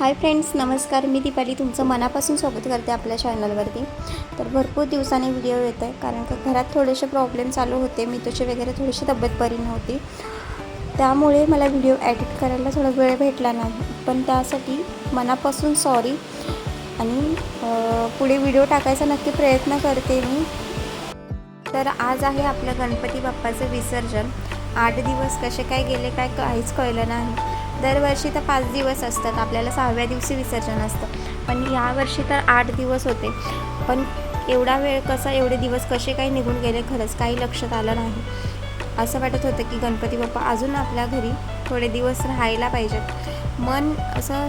Hi friends नमस्कार. मी दीपाली तुमचं मनापासून स्वागत करते आपल्या चॅनलवरती. तर भरपूर दिवसांनी व्हिडिओ येत आहे कारण का घरात थोडेसे प्रॉब्लेम चालू होते. मी तुझे वगैरे थोडीशी तब्येत बरी नव्हती. त्यामुळे मला व्हिडिओ एडिट करायला थोडा वेळ भेटला नाही. पण त्यासाठी मनापासून सॉरी आणि पुढे व्हिडिओ टाकायचा नक्की प्रयत्न करते मी. तर आज आहे आपल्या गणपती बाप्पाचं विसर्जन. आठ दिवस कसे काय गेले काय काहीच कळलं नाही. दरवर्षी तर पाच दिवस असतात. आपल्याला सहाव्या दिवशी विसर्जन असतं. पण यावर्षी तर आठ दिवस होते. पण एवढा वेळ कसा एवढे दिवस कसे काही निघून गेले खरंच काही लक्षात आलं नाही. असं वाटत होतं की गणपती बाप्पा अजून आपल्या घरी थोडे दिवस राहायला पाहिजेत. मन असं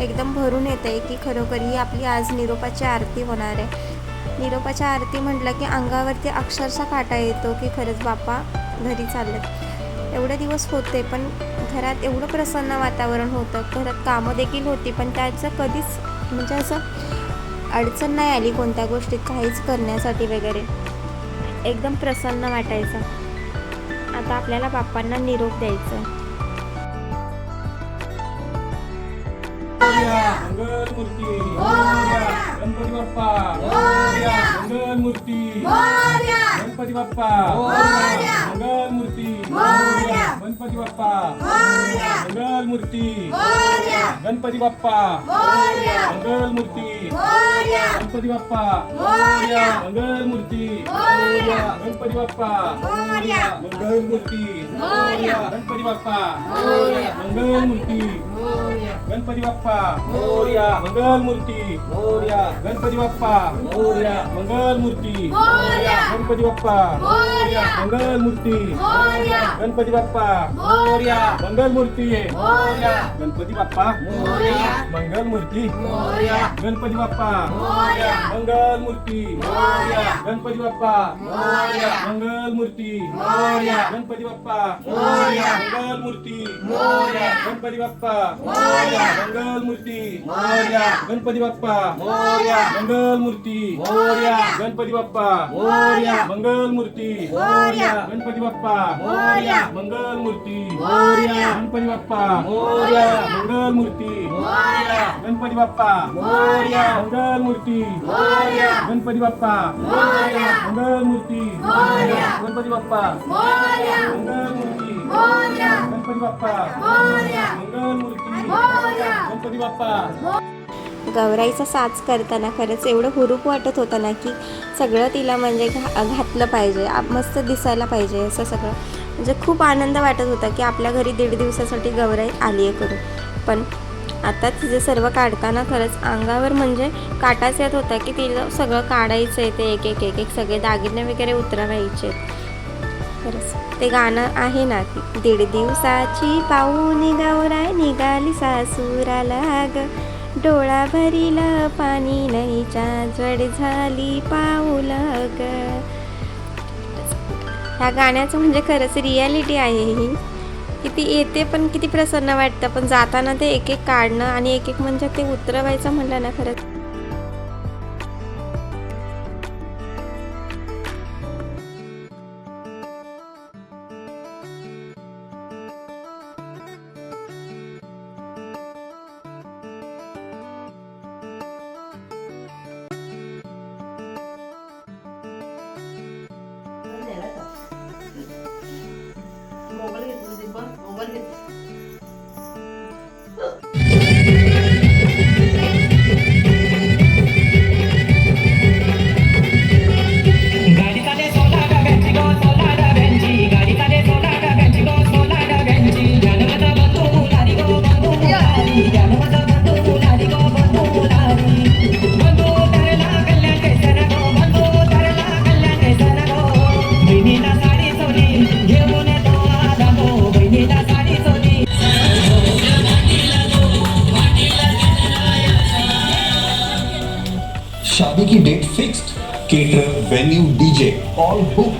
एकदम भरून येतं आहे की खरोखर ही आपली आज निरोपाची आरती होणार आहे. निरोपाच्या आरती म्हटलं की अंगावरती अक्षरशः काटा येतो की खरंच बाप्पा घरी चाललेत. एवढे दिवस होते पण घरात एवढं प्रसन्न वातावरण होतं. घरात कामं देखील होती पण त्याचं कधीच म्हणजे असं अडचण नाही आली कोणत्या गोष्टीत काहीच करण्यासाठी वगैरे. एकदम प्रसन्न वाटायचं. आता आपल्याला बाप्पांना निरोप द्यायचा मंगलमूर्ती गणपती बाप्पा. मंगलमूर्ती गणपती बाप्पा. मंगलमूर्ती गणपती बाप्पा. मंगलमूर्ती गणपती बाप्पा. मंगलमूर्ती गणपती बाप्पा. मंगलमूर्ती गणपती बाप्पा. मंगलमूर्ती गणपती बाप्पा. मंगलमूर्ती गणपती बाप्पा मोर्या मंगलमूर्ती मोर्या गणपती बाप्पा मोर्या मंगलमूर्ती मोर्या गणपती बाप्पा मोर्या मंगलमूर्ती मोर्या गणपती बाप्पा मोर्या मंगलमूर्ती मोर्या गणपती बाप्पा मोर्या मंगलमूर्ती मोर्या गणपती बाप्पा मोर्या मंगलमूर्ती मोर्या गणपती बाप्पा मोर्या मंगलमूर्ती मोर्या गणपती बाप्पा मोर्या मंगलमूर्ती मोर्या गणपती बाप्पा मोर्या. मंगलमूर्ती. मोर्या. गणपती बाप्पा. मोर्या. मंगलमूर्ती. मोर्या. गणपती बाप्पा. मोर्या. मंगलमूर्ती. मोर्या. गणपती बाप्पा. मोर्या. मंगलमूर्ती. मोर्या. गणपती बाप्पा. मोर्या. मंगलमूर्ती. मोर्या. गणपती बाप्पा. मोर्या. मंगलमूर्ती. मोर्या. गणपती बाप्पा. मोर्या. मंगलमूर्ती. मोर्या. गणपती बाप्पा. मोर्या. मंगलमूर्ती. मोर्या. गणपती बाप्पा. मोर्या. मंगलमूर्ती. गणपती बाप्पा. गौराईचा साज करताना खरंच एवढं हुरूप वाटत होतं ना की सगळं तिला म्हणजे घा घातलं पाहिजे मस्त दिसायला पाहिजे असं सगळं. म्हणजे खूप आनंद वाटत होता की आपल्या घरी दीड दिवसासाठी गौराई आली आहे करून. पण आता तिचे सर्व काढताना खरंच अंगावर म्हणजे काटाच येत होता की तिला सगळं काढायचं आहे ते एक एक एक एक सगळे दागिने वगैरे उतरवायचे खरंच. ते गाणं आहे ना की दीड दिवसाची पाहुणी गावराय निघाली सासुराला ग. डोळा भरिला पाणी नाहीच्या जड झाली पाऊल ग. ह्या गाण्याचं म्हणजे खरंच रियालिटी आहे ही. किती येते पण किती प्रसन्न वाटतं. पण जाताना ते एक एक काढणं आणि एक एक म्हणजे ते उतरवायचं म्हटलं ना खरंच. शादी की date fixed cater venue DJ all book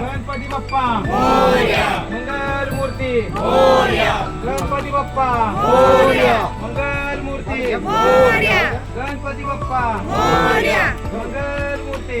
Ganpati Bappa. Mangalmurti. Ganpati Bappa. Ganpati Bappa. Mangal Murti.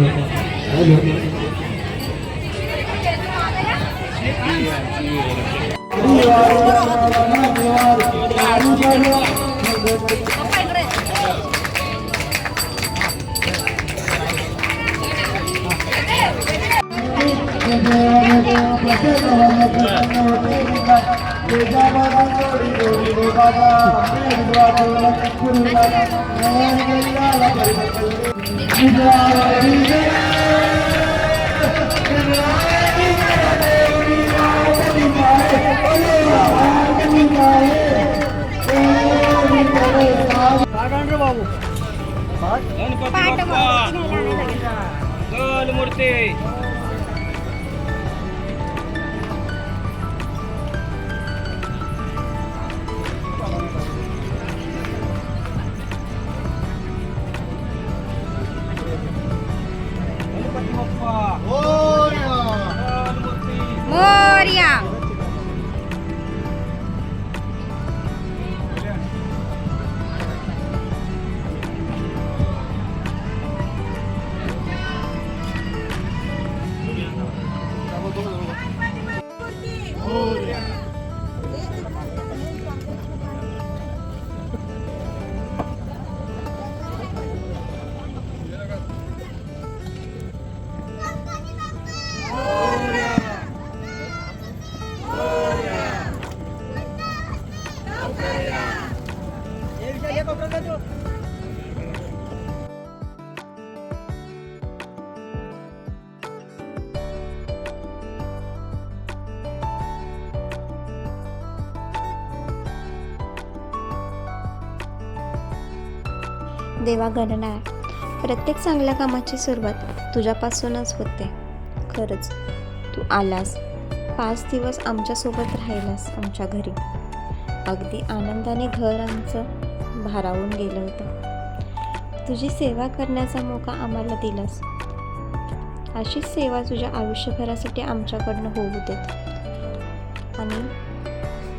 Ganpati Bappa मंगल मूर्ती गणपती देवा गणना प्रत्येक चांगल्या कामाची सुरुवात तुझ्यापासूनच होते. खरंच तू आलास. पाच दिवस आमच्यासोबत राहिलास आमच्या घरी. अगदी आनंदाने घर आमचं भारावून गेलं होतं. तुझी सेवा करण्याचा मोका आम्हाला दिलास. अशीच सेवा तुझ्या आयुष्यभरासाठी आमच्याकडनं होऊ देत. आणि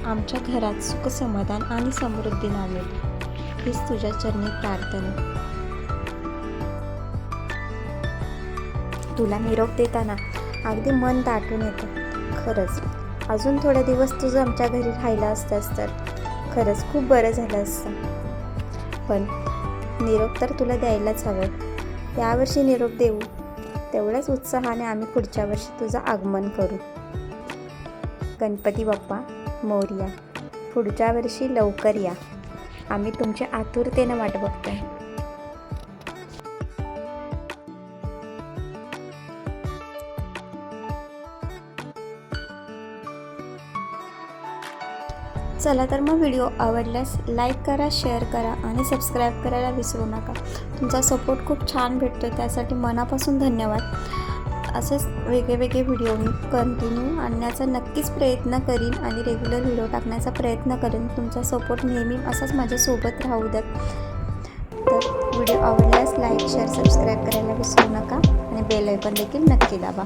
आमच्या घरात सुख समाधान आणि समृद्धी नांदेल हीच तुझ्या चरणी प्रार्थना. तुला निरोप देताना अगदी मन दाटून येतं. खरंच. अजून थोडे दिवस तुझं आमच्या घरी राहिला असतास तर खरंच खूप बरं झालं असतं. पण निरोप तर तुला द्यायलाच हवं. यावर्षी निरोप देऊ. तेवढ्याच उत्साहाने आम्ही पुढच्या वर्षी तुझं आगमन करू. गणपती बाप्पा मोर्या पुढच्या वर्षी लवकर या. आम्ही तुमच्या आतुरतेनं वाट बघतोय. चला तर मग व्हिडिओ आवडल्यास लाईक करा शेअर करा आणि सबस्क्राईब करायला विसरू नका. तुमचा सपोर्ट खूप छान भेटतो त्यासाठी मनापासून धन्यवाद. असेच वेगळे वेगळे व्हिडिओ मी कंटिन्यू आणण्याचा नक्कीच प्रयत्न करीन आणि रेग्युलर व्हिडिओ टाकण्याचा प्रयत्न करेन. तुमचा सपोर्ट नेहमी असाच माझ्यासोबत राहू द्या. तर व्हिडिओ आवडल्यास लाईक शेअर सबस्क्राईब करायला विसरू नका आणि बेल आयकॉन देखील नक्की दाबा.